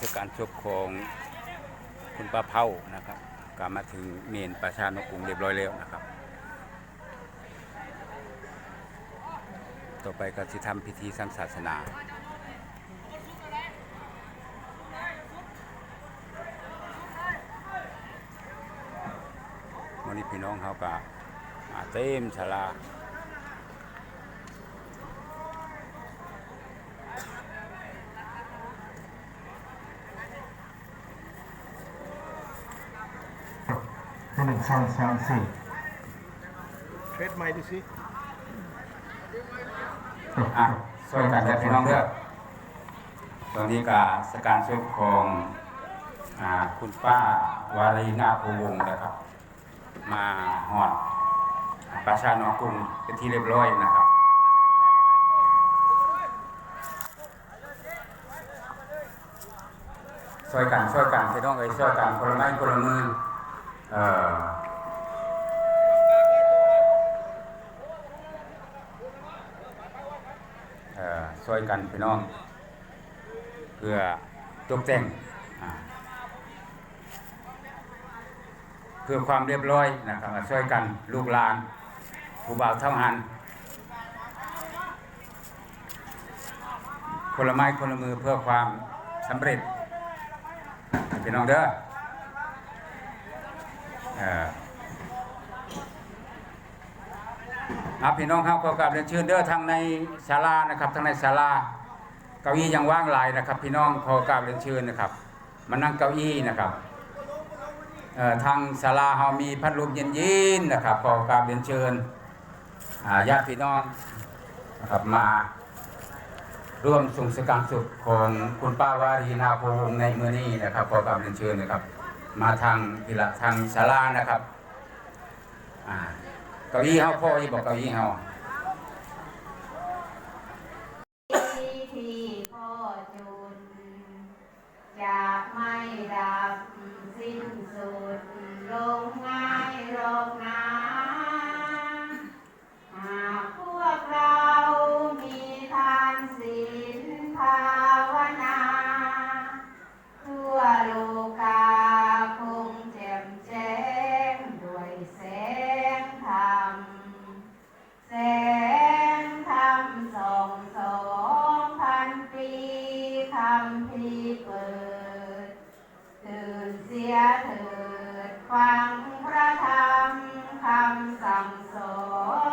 ทศกาลศพของคุณป้าเผานะครับก็มาถึงเมนประชานกุงเรียบร้อยแล้วนะครับ ต่อไปก็จะทำพิธีทางศาสนาวันนี้พี่น้องเขาก็มาเต็มศาลา นึ่งสองสามสี่เทรดไม้ดูสิอะช่วยกันเด้อพี่น้องเด้อตอนนี้ก็สการศพของอ่าคุณป้าวารีนาภูวงศ์นะครับ มาหอดประชานกรุงเป็นที่เรียบร้อยนะครับช่วยกันช่วยกันพี่น้องเอ้ยช่วยกันคนละไม้คนละมือเอ่อเอ่อ ช่วยกันพี่น้อง เพื่อตกแต่งเพื่อความเรียบร้อยนะครับช่วยกันลูกหลานผู้บ่าวเท่าหันคนละไม้คนละมือเพื่อความสำเร็จพี่น้องเด้อ เออครับพี่น้องครับขอกราบเรียนเชิญเด้อทางในศาลานะครับทางในศาลาเก้าอี้ยังว่างหลายนะครับ พี่น้องขอกราบเรียนเชิญนะครับ มานั่งเก้าอี้นะครับทางศาลาเฮามีพัดลมเย็นๆนะครับขอกราบเรียนเชิญญาติพี่น้องนะครับมาร่วมส่งสการสุขของคุณป้าวารีนาโพวงในมือนี้นะครับขอกราบเรียนเชิญนะครับ มาทางพิละทางศาลานะครับอ่าเก้าอี้เฮาพ่ออีบอกเก้าอี้เฮาที่พ่อจุนจะไม่ดับสิ้นสุดลงง่ายลง คำพีเปิด ตื่นเสียเถิดฟังพระธรรมคำสั่งสอน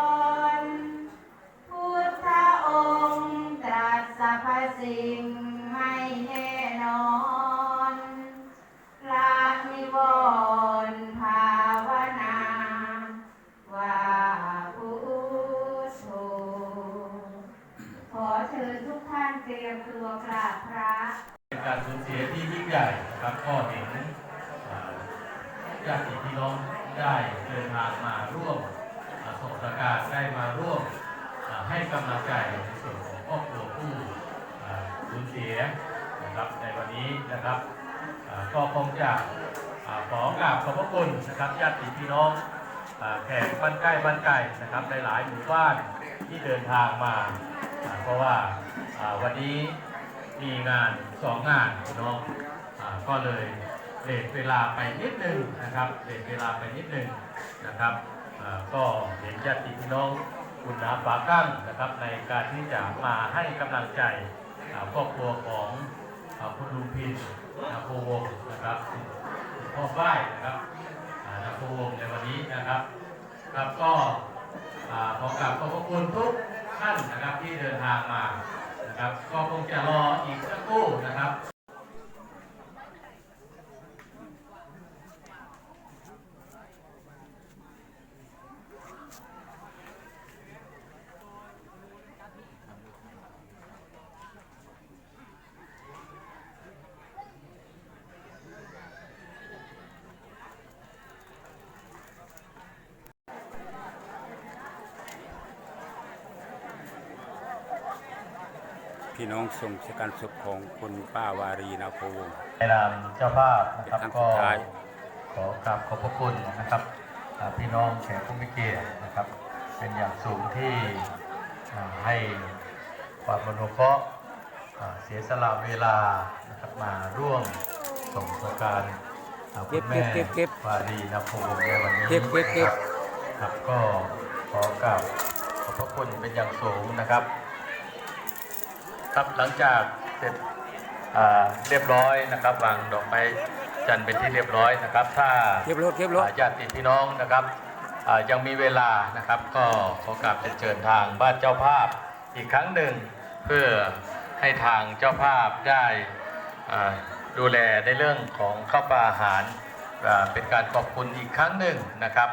เตรียมตัวกราบพระ เป็นการสูญเสียที่ยิ่งใหญ่นะครับก็เห็นญาติพี่น้องได้เดินทางมาร่วมอ่าส่งสการได้มาร่วมให้กำลังใจในส่วนของครอบครัวผู้สูญเสียนะครับในวันนี้นะครับก็คงจะขอกราบขอบพระคุณนะครับญาติพี่น้องแขกบ้านใกล้บ้านไกลนะครับในหลายหมู่บ้านที่เดินทางมา เพราะว่าวันนี้มีงานสองงานพี่น้องอาก็เลยเลทเวลาไปนิดนึงนะครับเลทเวลาไปนิดนึงนะครับก็เห็นญาติพี่น้องคุณนาปากั้งนะครับ ในการที่จะมาให้กำลังใจครอบครัวของคุณลุงพินนาโพวงนะครับพ่อฝ้ายนะครับนาโพวงในวันนี้นะครับ ครับก็ขอกราบขอบพระคุณทุก ท่านนะครับที่เดินทางมานะครับ ก็คงจะรออีกสักครู่นะครับ พี่น้องส่งสการสุขของคุณป้าวารีนาโพวงศ์ ในนามเจ้าภาพนะครับเป็นครั้งสุก็ดท้าย ขอกราบขอบพระคุณนะครับอ่าพี่น้องแขกผู้มีเกียรตินะครับ เป็นอย่างสูงที่อ่าให้ความอนุเคราะห์อ่าเสียสละเวลานะครับมาร่วมส่งสการอ่าคุณแม่เก็บเก็บเก็บวารีนภวงศ์ในวันนี้เก็บเก็บเก็บครับก็ขอกราบขอบพระคุณเป็นอย่างสูงนะครับ ครับหลังจากเสร็จอ่าเรียบร้อยนะครับ วางดอกไม้จันทร์เป็นที่เรียบร้อยนะครับ ถ้าเก็บรถเก็บรถอ่าญาติพี่น้องนะครับอ่ายังมีเวลานะครับ ก็ขอกราบเชิญทางบ้านเจ้าภาพอีกครั้งหนึ่งเพื่อให้ทางเจ้าภาพได้อ่าดูแลในเรื่องของข้าวปลาอาหารอ่าเป็นการขอบคุณอีกครั้งหนึ่งนะครับ